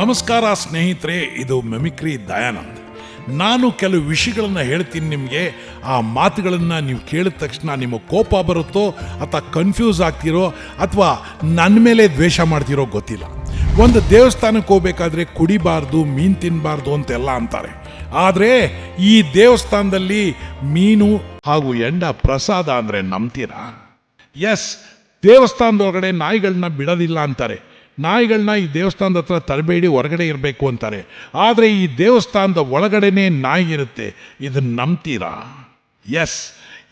ನಮಸ್ಕಾರ ಸ್ನೇಹಿತರೆ, ಇದು ಮೆಮಿಕ್ರಿ ದಯಾನಂದ್. ನಾನು ಕೆಲವು ವಿಷಯಗಳನ್ನು ಹೇಳ್ತೀನಿ ನಿಮಗೆ. ಆ ಮಾತುಗಳನ್ನು ನೀವು ಕೇಳಿದ ತಕ್ಷಣ ನಿಮಗೆ ಕೋಪ ಬರುತ್ತೋ ಅಥವಾ ಕನ್ಫ್ಯೂಸ್ ಆಗ್ತಿರೋ ಅಥವಾ ನನ್ನ ಮೇಲೆ ದ್ವೇಷ ಮಾಡ್ತಿರೋ ಗೊತ್ತಿಲ್ಲ. ಒಂದು ದೇವಸ್ಥಾನಕ್ಕೆ ಹೋಗ್ಬೇಕಾದ್ರೆ ಕುಡಿಬಾರ್ದು, ಮೀನು ತಿನ್ನಬಾರ್ದು ಅಂತೆಲ್ಲ ಅಂತಾರೆ. ಆದರೆ ಈ ದೇವಸ್ಥಾನದಲ್ಲಿ ಮೀನು ಹಾಗೂ ಎಂಡ ಪ್ರಸಾದ ಅಂದರೆ ನಂಬ್ತೀರಾ? ಎಸ್ ದೇವಸ್ಥಾನದೊಳಗಡೆ ನಾಯಿಗಳನ್ನ ಬಿಡೋದಿಲ್ಲ ಅಂತಾರೆ. ನಾಯಿಗಳನ್ನ ಈ ದೇವಸ್ಥಾನದ ಹತ್ರ ತರಬೇಡಿ, ಹೊರಗಡೆ ಇರಬೇಕು ಅಂತಾರೆ. ಆದರೆ ಈ ದೇವಸ್ಥಾನದ ಒಳಗಡೆನೇ ನಾಯಿ ಇರುತ್ತೆ. ಇದನ್ನು ನಂಬ್ತೀರಾ? ಎಸ್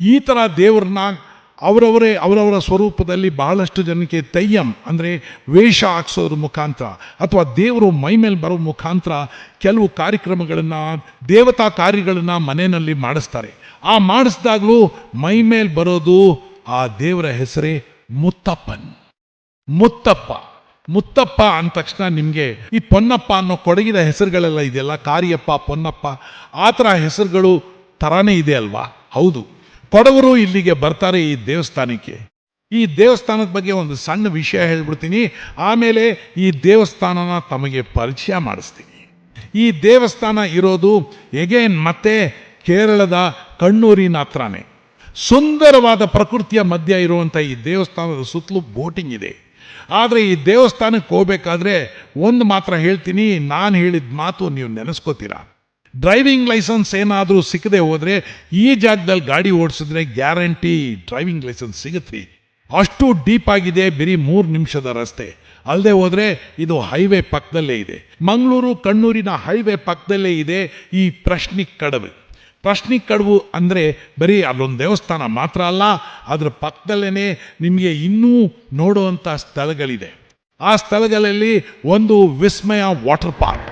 ಈ ಥರ ದೇವ್ರನ್ನ ಅವರವರೇ, ಅವರವರ ಸ್ವರೂಪದಲ್ಲಿ ಬಹಳಷ್ಟು ಜನಕ್ಕೆ ತಯ್ಯಂ ಅಂದರೆ ವೇಷ ಹಾಕ್ಸೋದ್ರ ಮುಖಾಂತರ, ಅಥವಾ ದೇವರು ಮೈ ಮೇಲೆ ಬರೋ ಮುಖಾಂತರ ಕೆಲವು ಕಾರ್ಯಕ್ರಮಗಳನ್ನು, ದೇವತಾ ಕಾರ್ಯಗಳನ್ನು ಮನೆಯಲ್ಲಿ ಮಾಡಿಸ್ತಾರೆ. ಆ ಮಾಡಿಸಿದಾಗಲೂ ಮೈ ಮೇಲೆ ಬರೋದು ಆ ದೇವರ ಹೆಸರೇ ಮುತ್ತಪ್ಪನ್. ಮುತ್ತಪ್ಪ. ಮುತ್ತಪ್ಪ ಅಂದ ತಕ್ಷಣ ನಿಮಗೆ, ಈ ಪೊನ್ನಪ್ಪ ಅನ್ನೋ ಕೊಡಗಿದ ಹೆಸರುಗಳೆಲ್ಲ ಇದೆಯಲ್ಲ? ಕಾರಿಯಪ್ಪ, ಪೊನ್ನಪ್ಪ, ಆ ಥರ ಹೆಸರುಗಳು ಥರಾನೇ ಇದೆ ಅಲ್ವಾ? ಹೌದು. ಕೊಡವರು ಇಲ್ಲಿಗೆ ಬರ್ತಾರೆ ಈ ದೇವಸ್ಥಾನಕ್ಕೆ. ಈ ದೇವಸ್ಥಾನದ ಬಗ್ಗೆ ಒಂದು ಸಣ್ಣ ವಿಷಯ ಹೇಳ್ಬಿಡ್ತೀನಿ. ಆಮೇಲೆ ಈ ದೇವಸ್ಥಾನನ ತಮಗೆ ಪರಿಚಯ ಮಾಡಿಸ್ತೀನಿ. ಈ ದೇವಸ್ಥಾನ ಇರೋದು ಎಗೇನ್ ಮತ್ತೆ ಕೇರಳದ ಕಣ್ಣೂರಿನ ಹತ್ರನೇ. ಸುಂದರವಾದ ಪ್ರಕೃತಿಯ ಮಧ್ಯ ಇರುವಂಥ ಈ ದೇವಸ್ಥಾನದ ಸುತ್ತಲೂ ಬೋಟಿಂಗ್ ಇದೆ. ಆದರೆ ಈ ದೇವಸ್ಥಾನಕ್ಕೆ ಹೋಗ್ಬೇಕಾದ್ರೆ ಒಂದು ಮಾತ್ರ ಹೇಳ್ತೀನಿ, ನಾನು ಹೇಳಿದ ಮಾತು ನೀವು ನೆನೆಸ್ಕೋತೀರಾ? ಡ್ರೈವಿಂಗ್ ಲೈಸೆನ್ಸ್ ಏನಾದರೂ ಸಿಕ್ಕದೆ ಹೋದರೆ ಈ ಜಾಗದಲ್ಲಿ ಗಾಡಿ ಓಡಿಸಿದ್ರೆ ಗ್ಯಾರಂಟಿ ಡ್ರೈವಿಂಗ್ ಲೈಸೆನ್ಸ್ ಸಿಗುತ್ತೆ. ಅಷ್ಟು ಡೀಪ್ ಆಗಿದೆ, ಬರೀ ಮೂರು ನಿಮಿಷದ ರಸ್ತೆ. ಅಲ್ಲದೆ ಹೋದರೆ ಇದು ಹೈವೇ ಪಕ್ಕದಲ್ಲೇ ಇದೆ. ಮಂಗಳೂರು, ಕಣ್ಣೂರಿನ ಹೈವೇ ಪಕ್ಕದಲ್ಲೇ ಇದೆ ಈ ಪ್ರಶ್ನಿಕ್ ಕಡವು. ಪ್ರಶ್ನಿಕ್ ಕಡವು ಅಂದರೆ ಬರೀ ಅದೊಂದು ದೇವಸ್ಥಾನ ಮಾತ್ರ ಅಲ್ಲ, ಅದರ ಪಕ್ಕದಲ್ಲೇ ನಿಮಗೆ ಇನ್ನೂ ನೋಡುವಂಥ ಸ್ಥಳಗಳಿದೆ. ಆ ಸ್ಥಳಗಳಲ್ಲಿ ಒಂದು ವಿಸ್ಮಯ ವಾಟರ್ ಪಾರ್ಕ್.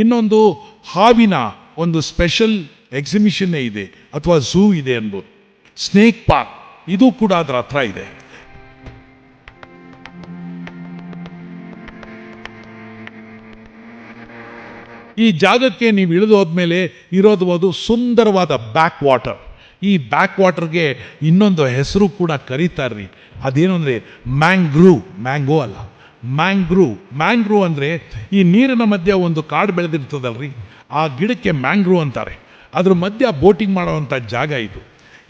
ಇನ್ನೊಂದು ಹಾವಿನ ಒಂದು ಸ್ಪೆಷಲ್ ಎಕ್ಸಿಬಿಷನ್ನೇ ಇದೆ, ಅಥವಾ ಝೂ ಇದೆ ಅನ್ಬೋದು ಸ್ನೇಕ್ ಪಾರ್ಕ್ ಇದು ಕೂಡ ಅದರ ಹತ್ರ ಇದೆ. ಈ ಜಾಗಕ್ಕೆ ನೀವು ಇಳಿದು ಹೋದ್ಮೇಲೆ ಇರೋದು ಒಂದು ಸುಂದರವಾದ ಬ್ಯಾಕ್ ವಾಟರ್ ಈ ಬ್ಯಾಕ್ ವಾಟರ್ಗೆ ಇನ್ನೊಂದು ಹೆಸರು ಕೂಡ ಕರೀತಾರ್ರಿ. ಅದೇನು ಅಂದರೆ ಮ್ಯಾಂಗ್ರೂ ಮ್ಯಾಂಗೋ ಅಲ್ಲ. ಮ್ಯಾಂಗ್ರೂ. ಮ್ಯಾಂಗ್ರೂ ಅಂದರೆ ಈ ನೀರಿನ ಮಧ್ಯೆ ಒಂದು ಕಾಡು ಬೆಳೆದಿರ್ತದಲ್ರಿ? ಆ ಗಿಡಕ್ಕೆ ಮ್ಯಾಂಗ್ರೂ ಅಂತಾರೆ. ಅದ್ರ ಮಧ್ಯ ಬೋಟಿಂಗ್ ಮಾಡುವಂಥ ಜಾಗ ಇದು.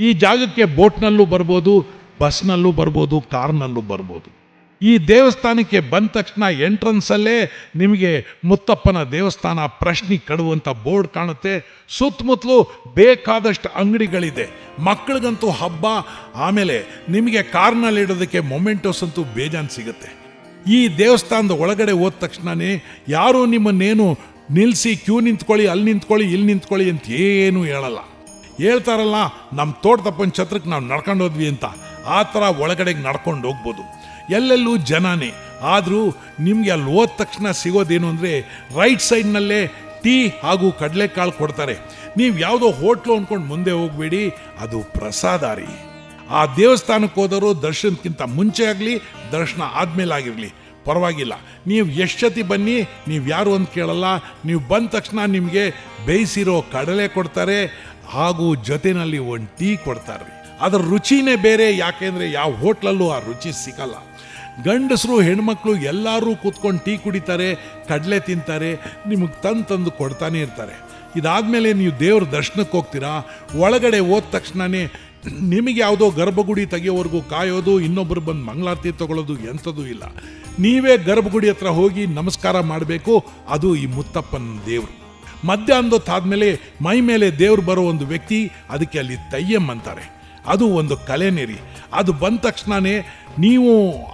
ಈ ಜಾಗಕ್ಕೆ ಬೋಟ್ನಲ್ಲೂ ಬರ್ಬೋದು, ಬಸ್ನಲ್ಲೂ ಬರ್ಬೋದು, ಕಾರ್ನಲ್ಲೂ ಬರ್ಬೋದು. ಈ ದೇವಸ್ಥಾನಕ್ಕೆ ಬಂದ ತಕ್ಷಣ ಎಂಟ್ರನ್ಸಲ್ಲೇ ನಿಮಗೆ ಮುತ್ತಪ್ಪನ ದೇವಸ್ಥಾನ ಪ್ರಶ್ನೆ ಕಡುವಂಥ ಬೋರ್ಡ್ ಕಾಣುತ್ತೆ. ಸುತ್ತಮುತ್ತಲು ಬೇಕಾದಷ್ಟು ಅಂಗಡಿಗಳಿದೆ. ಮಕ್ಕಳಿಗಂತೂ ಹಬ್ಬ, ಆಮೇಲೆ ನಿಮಗೆ ಕಾರ್ನಲ್ಲಿ ಇಡೋದಕ್ಕೆ ಮೊಮೆಂಟೋಸ್ ಅಂತೂ ಬೇಜಾನ್ ಸಿಗುತ್ತೆ. ಈ ದೇವಸ್ಥಾನದ ಒಳಗಡೆ ಹೋದ ತಕ್ಷಣನೇ ಯಾರೂ ನಿಮ್ಮನ್ನೇನು ನಿಲ್ಲಿಸಿ ಕ್ಯೂ ನಿಂತ್ಕೊಳ್ಳಿ, ಅಲ್ಲಿ ನಿಂತ್ಕೊಳ್ಳಿ, ಇಲ್ಲಿ ನಿಂತ್ಕೊಳ್ಳಿ ಅಂತ ಏನೂ ಹೇಳಲ್ಲ. ಹೇಳ್ತಾರಲ್ಲ ನಮ್ಮ ತೋಟದ ಛತ್ರಕ್ಕೆ ನಾವು ನಡ್ಕೊಂಡು ಹೋದ್ವಿ ಅಂತ. ಆ ಥರ ಒಳಗಡೆಗೆ ನಡ್ಕೊಂಡು ಹೋಗ್ಬೋದು. ಎಲ್ಲೆಲ್ಲೂ ಜನನೇ. ಆದರೂ ನಿಮಗೆ ಅಲ್ಲಿ ಹೋದ ತಕ್ಷಣ ಸಿಗೋದೇನು ಅಂದರೆ ರೈಟ್ ಸೈಡ್ನಲ್ಲೇ ಟೀ ಹಾಗೂ ಕಡಲೆಕಾಳು ಕೊಡ್ತಾರೆ. ನೀವು ಯಾವುದೋ ಹೋಟ್ಲು ಅಂದ್ಕೊಂಡು ಮುಂದೆ ಹೋಗಬೇಡಿ, ಅದು ಪ್ರಸಾದಾರಿ ಆ ದೇವಸ್ಥಾನಕ್ಕೆ ಹೋದವರು ದರ್ಶನಕ್ಕಿಂತ ಮುಂಚೆ ಆಗಲಿ, ದರ್ಶನ ಆದಮೇಲೆ ಆಗಿರಲಿ ಪರವಾಗಿಲ್ಲ. ನೀವು ಎಷ್ಟತಿ ಬನ್ನಿ, ನೀವು ಯಾರು ಅಂತ ಕೇಳಲ್ಲ. ನೀವು ಬಂದ ತಕ್ಷಣ ನಿಮಗೆ ಬೇಯಿಸಿರೋ ಕಡಲೆ ಕೊಡ್ತಾರೆ, ಹಾಗೂ ಜೊತೆಯಲ್ಲಿ ಒಂದು ಟೀ ಕೊಡ್ತಾರೆ. ಅದರ ರುಚಿನೇ ಬೇರೆ, ಯಾಕೆಂದರೆ ಯಾವ ಹೋಟ್ಲಲ್ಲೂ ಆ ರುಚಿ ಸಿಗಲ್ಲ. ಗಂಡಸರು, ಹೆಣ್ಮಕ್ಳು ಎಲ್ಲರೂ ಕೂತ್ಕೊಂಡು ಟೀ ಕುಡಿತಾರೆ, ಕಡಲೆ ತಿಂತಾರೆ, ನಿಮಗೆ ತಂದು ತಂದು ಕೊಡ್ತಾನೆ ಇರ್ತಾರೆ. ಇದಾದಮೇಲೆ ನೀವು ದೇವ್ರ ದರ್ಶನಕ್ಕೆ ಹೋಗ್ತೀರಾ? ಒಳಗಡೆ ಹೋದ ತಕ್ಷಣನೇ ನಿಮಗೆ ಯಾವುದೋ ಗರ್ಭಗುಡಿ ತೆಗೆಯೋವರೆಗೂ ಕಾಯೋದು ಇನ್ನೊಬ್ಬರು ಬಂದು ಮಂಗಳಾರತಿ ತಗೊಳ್ಳೋದು ಎಂಥದ್ದು ಇಲ್ಲ. ನೀವೇ ಗರ್ಭಗುಡಿ ಹತ್ರ ಹೋಗಿ ನಮಸ್ಕಾರ ಮಾಡಬೇಕು, ಅದು ಈ ಮುತ್ತಪ್ಪನ ದೇವರು. ಮಧ್ಯಾಹ್ನದೊತ್ತಾದ್ಮೇಲೆ ಮೈ ಮೇಲೆ ದೇವ್ರು ಬರೋ ಒಂದು ವ್ಯಕ್ತಿ ಅದಕ್ಕೆ ಅಲ್ಲಿ ತಯ್ಯಂ ಅಂತಾರೆ. ಅದು ಒಂದು ಕಲೆನೇರಿ ಅದು ಬಂದ ತಕ್ಷಣವೇ ನೀವು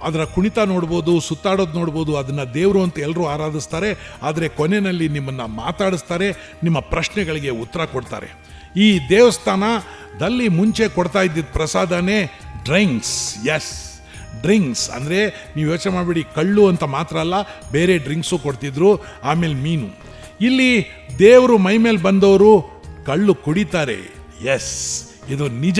ಅದರ ಕುಣಿತ ನೋಡ್ಬೋದು, ಸುತ್ತಾಡೋದು ನೋಡ್ಬೋದು, ಅದನ್ನು ದೇವರು ಅಂತ ಎಲ್ಲರೂ ಆರಾಧಿಸ್ತಾರೆ, ಆದರೆ ಕೊನೆಯಲ್ಲಿ ನಿಮ್ಮನ್ನು ಮಾತಾಡಿಸ್ತಾರೆ, ನಿಮ್ಮ ಪ್ರಶ್ನೆಗಳಿಗೆ ಉತ್ತರ ಕೊಡ್ತಾರೆ. ಈ ದೇವಸ್ಥಾನದಲ್ಲಿ ಮುಂಚೆ ಕೊಡ್ತಾ ಇದ್ದಿದ್ದ ಪ್ರಸಾದನೇ ಡ್ರಿಂಕ್ಸ್. S drinks. ಅಂದರೆ ನೀವು ಯೋಚನೆ ಮಾಡಬೇಡಿ, ಕಳ್ಳು ಅಂತ ಮಾತ್ರ ಅಲ್ಲ, ಬೇರೆ ಡ್ರಿಂಕ್ಸು ಕೊಡ್ತಿದ್ರು, ಆಮೇಲೆ ಮೀನು. ಇಲ್ಲಿ ದೇವರು ಮೈ ಮೇಲೆ ಬಂದವರು ಕಳ್ಳು ಕುಡಿತಾರೆ. ಎಸ್ ಇದು ನಿಜ.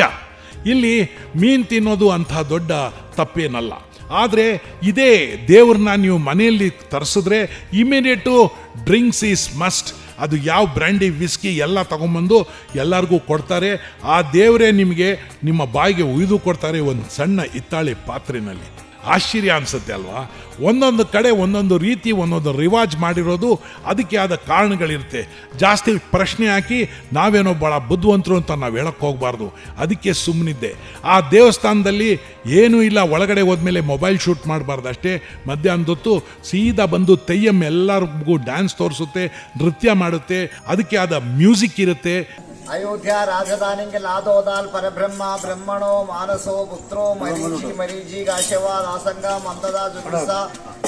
ಇಲ್ಲಿ ಮೀನು ತಿನ್ನೋದು ಅಂಥ ದೊಡ್ಡ ತಪ್ಪೇನಲ್ಲ. ಆದರೆ ಇದೇ ದೇವ್ರನ್ನ ನೀವು ಮನೆಯಲ್ಲಿ ತರಿಸಿದ್ರೆ ಇಮಿಡಿಯೇಟು ಡ್ರಿಂಕ್ಸ್ ಈಸ್ ಮಸ್ಟ್ ಅದು ಯಾವ ಬ್ರ್ಯಾಂಡಿ ವಿಸ್ಕಿ ಎಲ್ಲ ತಗೊಂಬಂದು ಎಲ್ಲರಿಗೂ ಕೊಡ್ತಾರೆ. ಆ ದೇವರೇ ನಿಮಗೆ ನಿಮ್ಮ ಬಾಯಿಗೆ ಉಯ್ದು ಕೊಡ್ತಾರೆ ಒಂದು ಸಣ್ಣ ಹಿತ್ತಾಳೆ ಪಾತ್ರೆನಲ್ಲಿ. ಆಶ್ಚರ್ಯ ಅನಿಸುತ್ತೆ ಅಲ್ವಾ? ಒಂದೊಂದು ಕಡೆ, ಒಂದೊಂದು ರೀತಿ, ಒಂದೊಂದು ರಿವಾಜ್ ಮಾಡಿರೋದು ಅದಕ್ಕೆ ಆದ ಕಾರಣಗಳಿರುತ್ತೆ. ಜಾಸ್ತಿ ಪ್ರಶ್ನೆ ಹಾಕಿ ನಾವೇನೋ ಭಾಳ ಬುದ್ಧಿವಂತರು ಅಂತ ನಾವು ಹೇಳಕ್ಕೆ ಹೋಗಬಾರ್ದು. ಅದಕ್ಕೆ ಸುಮ್ಮನಿದ್ದೆ ಆ ದೇವಸ್ಥಾನದಲ್ಲಿ ಏನೂ ಇಲ್ಲ, ಒಳಗಡೆ ಹೋದ್ಮೇಲೆ ಮೊಬೈಲ್ ಶೂಟ್ ಮಾಡಬಾರ್ದು ಅಷ್ಟೇ. ಮಧ್ಯಾಹ್ನದೊತ್ತು ಸೀದಾ ಬಂದು ತೆಯ್ಯಮ್ ಎಲ್ಲರಿಗೂ ಡ್ಯಾನ್ಸ್ ತೋರಿಸುತ್ತೆ, ನೃತ್ಯ ಮಾಡುತ್ತೆ. ಅದಕ್ಕೆ ಆದ ಮ್ಯೂಸಿಕ್ ಇರುತ್ತೆ. అయోధ్య రాజధానికి లాదోదాల్ పరబ్రహ్మ బ్రహ్మణో మానసో పుత్రో మరీచి మరీచి కాశవ రాసంగ మందద జుగుస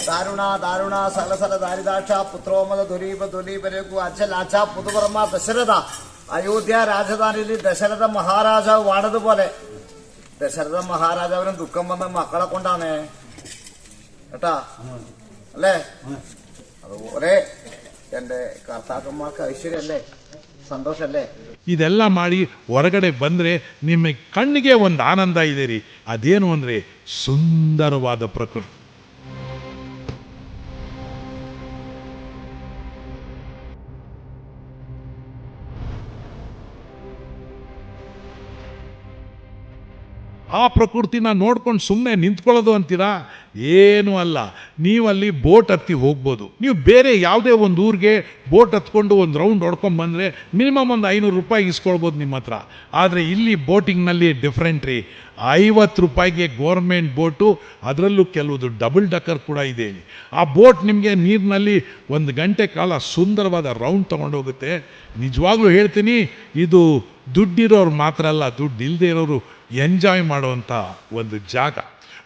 దారుణ దారుణ సలసల దారిదాక్ష పుత్రోమద దురీప దులీపరకు అచ్చలాచ పుదుపరమ దశరథ. അയോധ്യ രാജധാനിയിൽ ദശരഥ മഹാരാജാവ് വാണതുപോലെ ദശരഥ മഹാരാജാവിന് ദുഃഖം വന്ന മക്കളെ കൊണ്ടാണ് കേട്ടാ അല്ലേ അതുപോലെ എന്റെ കർത്താക്കന്മാർക്ക് ഐശ്വര്യല്ലേ സന്തോഷല്ലേ ಇದೆಲ್ಲ ಮಾಡಿ ಹೊರಗಡೆ ಬಂದರೆ ನಿಮ್ಮ ಕಣ್ಣಿಗೆ ಒಂದು ಆನಂದ ಇದೆ ರೀ ಅದೇನು ಅಂದರೆ ಸುಂದರವಾದ ಪ್ರಕೃತಿ. ಆ ಪ್ರಕೃತಿನ ನೋಡ್ಕೊಂಡು ಸುಮ್ಮನೆ ನಿಂತ್ಕೊಳ್ಳೋದು ಅಂತೀರಾ? ಏನೂ ಅಲ್ಲ. ನೀವಲ್ಲಿ ಬೋಟ್ ಹತ್ತಿ ಹೋಗ್ಬೋದು. ನೀವು ಬೇರೆ ಯಾವುದೇ ಒಂದು ಊರಿಗೆ ಬೋಟ್ ಹತ್ಕೊಂಡು ಒಂದು ರೌಂಡ್ ಹೊಡ್ಕೊಂಡು ಬಂದರೆ ಮಿನಿಮಮ್ ಒಂದು ಐನೂರು ರೂಪಾಯಿ ಇಸ್ಕೊಳ್ಬೋದು ನಿಮ್ಮ ಹತ್ರ ಆದರೆ ಇಲ್ಲಿ ಬೋಟಿಂಗ್ನಲ್ಲಿ ಡಿಫ್ರೆಂಟ್ ರೀ. ಐವತ್ತು ರೂಪಾಯಿಗೆ ಗೋರ್ಮೆಂಟ್ ಬೋಟು ಅದರಲ್ಲೂ ಕೆಲವುದು ಡಬಲ್ ಡಕ್ಕರ್ ಕೂಡ ಇದೆ. ಆ ಬೋಟ್ ನಿಮಗೆ ನೀರಿನಲ್ಲಿ ಒಂದು ಗಂಟೆ ಕಾಲ ಸುಂದರವಾದ ರೌಂಡ್ ತೊಗೊಂಡೋಗುತ್ತೆ. ನಿಜವಾಗ್ಲೂ ಹೇಳ್ತೀನಿ, ಇದು ದುಡ್ಡಿರೋರು ಮಾತ್ರ ಅಲ್ಲ, ದುಡ್ಡು ಇಲ್ಲದೆ ಇರೋರು ಎಂಜಾಯ್ ಮಾಡುವಂಥ ಒಂದು ಜಾಗ.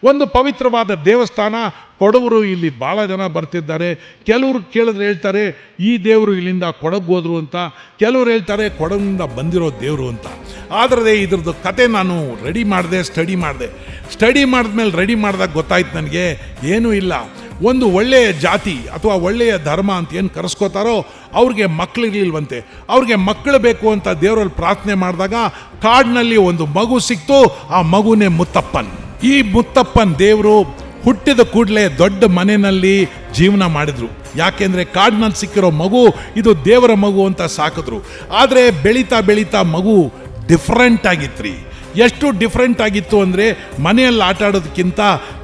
ಒಂದು ಪವಿತ್ರವಾದ ದೇವಸ್ಥಾನ, ಕೊಡವರು ಇಲ್ಲಿ ಭಾಳ ಜನ ಬರ್ತಿದ್ದಾರೆ. ಕೆಲವರು ಕೇಳಿದ್ರೆ ಹೇಳ್ತಾರೆ, ಈ ದೇವರು ಇಲ್ಲಿಂದ ಕೊಡಗು ಹೋದರು ಅಂತ. ಕೆಲವರು ಹೇಳ್ತಾರೆ, ಕೊಡಗಿನಿಂದ ಬಂದಿರೋ ದೇವರು ಅಂತ. ಆದರೆ ಇದ್ರದ್ದು ಕತೆ ನಾನು ರೆಡಿ ಮಾಡಿದೆ ಸ್ಟಡಿ ಮಾಡಿದೆ. ಸ್ಟಡಿ ಮಾಡಿದ್ಮೇಲೆ ರೆಡಿ ಮಾಡಿದಾಗ ಗೊತ್ತಾಯ್ತು ನನಗೆ, ಏನೂ ಇಲ್ಲ. ಒಂದು ಒಳ್ಳೆಯ ಜಾತಿ ಅಥವಾ ಒಳ್ಳೆಯ ಧರ್ಮ ಅಂತ ಏನು ಕರೆಸ್ಕೋತಾರೋ ಅವ್ರಿಗೆ ಮಕ್ಕಳಿರ್ಲಿಲ್ವಂತೆ ಅವ್ರಿಗೆ ಮಕ್ಕಳು ಬೇಕು ಅಂತ ದೇವರಲ್ಲಿ ಪ್ರಾರ್ಥನೆ ಮಾಡಿದಾಗ ಕಾಡಿನಲ್ಲಿ ಒಂದು ಮಗು ಸಿಕ್ತು, ಆ ಮಗುನೇ ಮುತ್ತಪ್ಪನ್. ಈ ಮುತ್ತಪ್ಪನ್ ದೇವರು ಹುಟ್ಟಿದ ಕೂಡಲೇ ದೊಡ್ಡ ಮನೆಯಲ್ಲಿ ಜೀವನ ಮಾಡಿದ್ರು. ಯಾಕೆಂದರೆ ಕಾಡಿನಲ್ಲಿ ಸಿಕ್ಕಿರೋ ಮಗು ಇದು ದೇವರ ಮಗು ಅಂತ ಸಾಕಿದ್ರು. ಆದರೆ ಬೆಳೀತಾ ಬೆಳೀತಾ ಮಗು ಡಿಫ್ರೆಂಟ್ ಆಗಿತ್ರಿ. ಎಷ್ಟು ಡಿಫ್ರೆಂಟ್ ಆಗಿತ್ತು ಅಂದರೆ ಮನೆಯಲ್ಲಿ ಆಟ ಆಡೋದಕ್ಕಿಂತ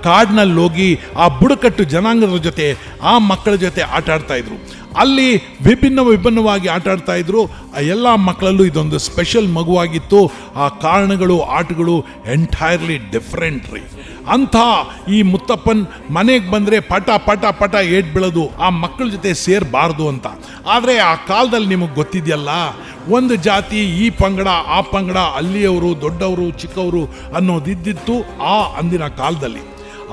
ಕಾಡಿನಲ್ಲಿ ಹೋಗಿ ಆ ಬುಡಕಟ್ಟು ಜನಾಂಗದ ಜೊತೆ, ಆ ಮಕ್ಕಳ ಜೊತೆ ಆಟ ಆಡ್ತಾ ಇದ್ರು. ಅಲ್ಲಿ ವಿಭಿನ್ನ ವಿಭಿನ್ನವಾಗಿ ಆಟ ಆಡ್ತಾ ಇದ್ರು. ಎಲ್ಲ ಮಕ್ಕಳಲ್ಲೂ ಇದೊಂದು ಸ್ಪೆಷಲ್ ಮಗುವಾಗಿತ್ತು. ಆ ಕಾರಣಗಳು, ಆಟಗಳು ಎಂಟೈರ್ಲಿ ಡಿಫ್ರೆಂಟ್ ರೀ. ಅಂಥ ಈ ಮುತ್ತಪ್ಪನ್ ಮನೆಗೆ ಬಂದರೆ ಪಟ ಪಟ ಪಟ ಏಟ್ ಬೀಳೋದು, ಆ ಮಕ್ಕಳ ಜೊತೆ ಸೇರಬಾರ್ದು ಅಂತ. ಆದರೆ ಆ ಕಾಲದಲ್ಲಿ ನಿಮಗೆ ಗೊತ್ತಿದೆಯಲ್ಲ, ಒಂದು ಜಾತಿ ಈ ಪಂಗಡ, ಆ ಪಂಗಡ, ಅಲ್ಲಿಯವರು, ದೊಡ್ಡವರು, ಚಿಕ್ಕವರು ಅನ್ನೋದಿದ್ದಿತ್ತು ಆ ಅಂದಿನ ಕಾಲದಲ್ಲಿ.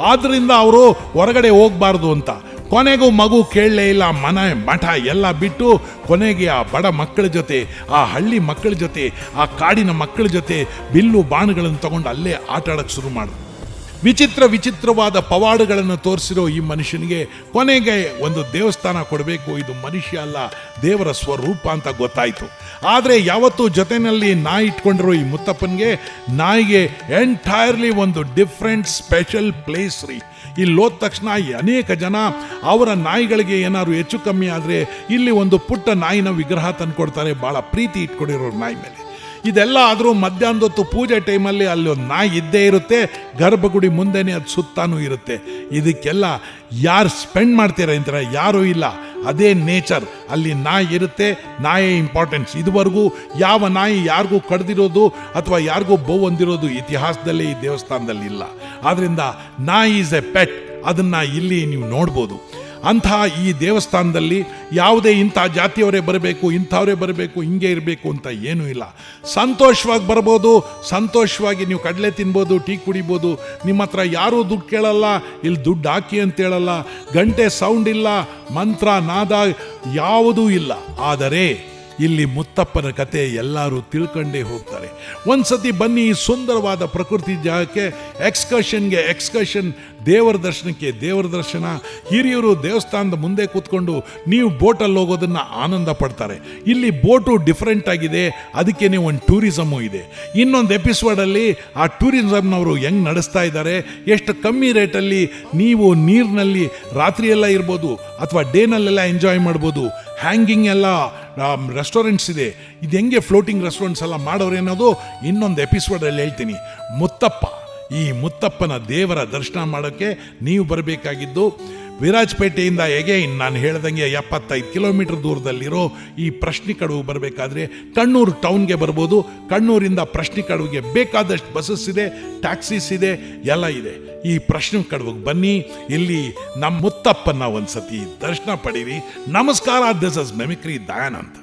ಆದ್ದರಿಂದ ಅವರು ಹೊರಗಡೆ ಹೋಗಬಾರ್ದು ಅಂತ. ಕೊನೆಗೂ ಮಗು ಕೇಳಲೇ ಇಲ್ಲ, ಮನೆ ಮಠ ಎಲ್ಲ ಬಿಟ್ಟು ಕೊನೆಗೆ ಆ ಬಡ ಮಕ್ಕಳ ಜೊತೆ, ಆ ಹಳ್ಳಿ ಮಕ್ಕಳ ಜೊತೆ, ಆ ಕಾಡಿನ ಮಕ್ಕಳ ಜೊತೆ ಬಿಲ್ಲು ಬಾಣಗಳನ್ನು ತಗೊಂಡು ಅಲ್ಲೇ ಆಟ ಶುರು ಮಾಡಿದ್ರು ವಿಚಿತ್ರ ವಿಚಿತ್ರವಾದ ಪವಾಡಗಳನ್ನು ತೋರಿಸಿರೋ ಈ ಮನುಷ್ಯನಿಗೆ ಕೊನೆಗೆ ಒಂದು ದೇವಸ್ಥಾನ ಕೊಡಬೇಕು, ಇದು ಮನುಷ್ಯ ಅಲ್ಲ, ದೇವರ ಸ್ವರೂಪ ಅಂತ ಗೊತ್ತಾಯಿತು. ಆದರೆ ಯಾವತ್ತೂ ಜೊತೆಯಲ್ಲಿ ನಾಯಿ ಇಟ್ಕೊಂಡಿರೋ ಈ ಮುತ್ತಪ್ಪನಿಗೆ ನಾಯಿಗೆ ಎಂಟೈರ್ಲಿ ಒಂದು ಡಿಫ್ರೆಂಟ್ ಸ್ಪೆಷಲ್ ಪ್ಲೇಸ್ ರೀ. ಇಲ್ಲಿ ಹೋದ ತಕ್ಷಣ ಅನೇಕ ಜನ ಅವರ ನಾಯಿಗಳಿಗೆ ಏನಾದ್ರು ಹೆಚ್ಚು ಕಮ್ಮಿ ಆದರೆ ಇಲ್ಲಿ ಒಂದು ಪುಟ್ಟ ನಾಯಿನ ವಿಗ್ರಹ ತಂದುಕೊಡ್ತಾರೆ. ಭಾಳ ಪ್ರೀತಿ ಇಟ್ಕೊಂಡಿರೋ ನಾಯಿ ಮೇಲೆ. ಇದೆಲ್ಲ ಆದರೂ ಮಧ್ಯಾಹ್ನದೊತ್ತು ಪೂಜೆ ಟೈಮಲ್ಲಿ ಅಲ್ಲಿ ಒಂದು ನಾಯಿ ಇದ್ದೇ ಇರುತ್ತೆ. ಗರ್ಭಗುಡಿ ಮುಂದೆನೇ ಅದು ಸುತ್ತಾನೂ ಇರುತ್ತೆ. ಇದಕ್ಕೆಲ್ಲ ಯಾರು ಸ್ಪೆಂಡ್ ಮಾಡ್ತೀರಾ ಅಂತಾರೆ? ಯಾರೂ ಇಲ್ಲ. ಅದೇ ನೇಚರ್ ಅಲ್ಲಿ ನಾಯಿ ಇರುತ್ತೆ. ನಾಯೇ ಇಂಪಾರ್ಟೆನ್ಸ್ ಇದುವರೆಗೂ ಯಾವ ನಾಯಿ ಯಾರಿಗೂ ಕಡ್ದಿರೋದು ಅಥವಾ ಯಾರಿಗೂ ಬೌ ಹೊಂದಿರೋದು ಇತಿಹಾಸದಲ್ಲೇ ಈ ದೇವಸ್ಥಾನದಲ್ಲಿ ಇಲ್ಲ. ಆದ್ರಿಂದ ನಾ ಈಸ್ ಎ ಪೆಟ್, ಅದನ್ನು ಇಲ್ಲಿ ನೀವು ನೋಡ್ಬೋದು. ಅಂತಹ ಈ ದೇವಸ್ಥಾನದಲ್ಲಿ ಯಾವುದೇ ಇಂಥ ಜಾತಿಯವರೇ ಬರಬೇಕು, ಇಂಥವರೇ ಬರಬೇಕು, ಹಿಂಗೆ ಇರಬೇಕು ಅಂತ ಏನೂ ಇಲ್ಲ. ಸಂತೋಷವಾಗಿ ಬರ್ಬೋದು, ಸಂತೋಷವಾಗಿ ನೀವು ಕಡಲೆ ತಿನ್ಬೋದು, ಟೀ ಕುಡಿಬೋದು, ನಿಮ್ಮ ಹತ್ರ ಯಾರೂ ದುಡ್ಡು ಕೇಳಲ್ಲ, ಇಲ್ಲಿ ದುಡ್ಡು ಹಾಕಿ ಅಂತ ಹೇಳಲ್ಲ, ಗಂಟೆ ಸೌಂಡ್ ಇಲ್ಲ, ಮಂತ್ರ, ನಾದ ಯಾವುದೂ ಇಲ್ಲ. ಆದರೆ ಇಲ್ಲಿ ಮುತ್ತಪ್ಪನ ಕತೆ ಎಲ್ಲರೂ ತಿಳ್ಕೊಂಡೇ ಹೋಗ್ತಾರೆ. ಒಂದ್ಸತಿ ಬನ್ನಿ ಈ ಸುಂದರವಾದ ಪ್ರಕೃತಿ ಜಾಗಕ್ಕೆ ಎಕ್ಸ್ಕರ್ಷನ್ಗೆ ಎಕ್ಸ್ಕರ್ಷನ್, ದೇವರ ದರ್ಶನಕ್ಕೆ ದೇವರ ದರ್ಶನ. ಹಿರಿಯರು ದೇವಸ್ಥಾನದ ಮುಂದೆ ಕೂತ್ಕೊಂಡು ನೀವು ಬೋಟಲ್ಲಿ ಹೋಗೋದನ್ನು ಆನಂದ ಪಡ್ತಾರೆ. ಇಲ್ಲಿ ಬೋಟು ಡಿಫ್ರೆಂಟ್ ಆಗಿದೆ ಅದಕ್ಕೇನೆ ಒಂದು ಟೂರಿಸಮು ಇದೆ. ಇನ್ನೊಂದು ಎಪಿಸೋಡಲ್ಲಿ ಆ ಟೂರಿಸಮ್ನವರು ಹೆಂಗ್ ನಡೆಸ್ತಾ ಇದ್ದಾರೆ, ಎಷ್ಟು ಕಮ್ಮಿ ರೇಟಲ್ಲಿ ನೀವು ನೀರಿನಲ್ಲಿ ರಾತ್ರಿಯೆಲ್ಲ ಇರ್ಬೋದು ಅಥವಾ ಡೇನಲ್ಲೆಲ್ಲ ಎಂಜಾಯ್ ಮಾಡ್ಬೋದು ಹ್ಯಾಂಗಿಂಗ್ ಎಲ್ಲ ರೆಸ್ಟೋರೆಂಟ್ಸ್ ಇದೆ. ಇದು ಹೆಂಗೆ ಫ್ಲೋಟಿಂಗ್ ರೆಸ್ಟೋರೆಂಟ್ಸ್ ಎಲ್ಲ ಮಾಡೋರು ಅನ್ನೋದು ಇನ್ನೊಂದು ಎಪಿಸೋಡಲ್ಲಿ ಹೇಳ್ತೀನಿ. ಮುತ್ತಪ್ಪ. ಈ ಮುತ್ತಪ್ಪನ ದೇವರ ದರ್ಶನ ಮಾಡೋಕ್ಕೆ ನೀವು ಬರಬೇಕಾಗಿದ್ದು ವಿರಾಜಪೇಟೆಯಿಂದ ಎಗೈನ್. ನಾನು ಹೇಳ್ದಂಗೆ ಎಪ್ಪತ್ತೈದು ಕಿಲೋಮೀಟರ್ ದೂರದಲ್ಲಿರೋ ಈ ಪ್ರಶ್ನೆ ಕಡುವು ಬರಬೇಕಾದ್ರೆ ಕಣ್ಣೂರು ಟೌನ್ಗೆ ಬರ್ಬೋದು. ಕಣ್ಣೂರಿಂದ ಪ್ರಶ್ನೆ ಕಡುವಿಗೆ ಬೇಕಾದಷ್ಟು ಬಸ್ಸಸ್ ಇದೆ, ಟ್ಯಾಕ್ಸೀಸ್ ಇದೆ, ಎಲ್ಲ ಇದೆ. ಈ ಪ್ರಶ್ನೆ ಕಡುವಿಗೆ ಬನ್ನಿ. ಇಲ್ಲಿ ನಮ್ಮ ಮುತ್ತಪ್ಪನ ಒಂದ್ಸತಿ ದರ್ಶನ ಪಡೀರಿ. ನಮಸ್ಕಾರ ದಿಸ್ ಇಸ್ ಮೆಮಿಕ್ರಿ ದಯಾನಂದ್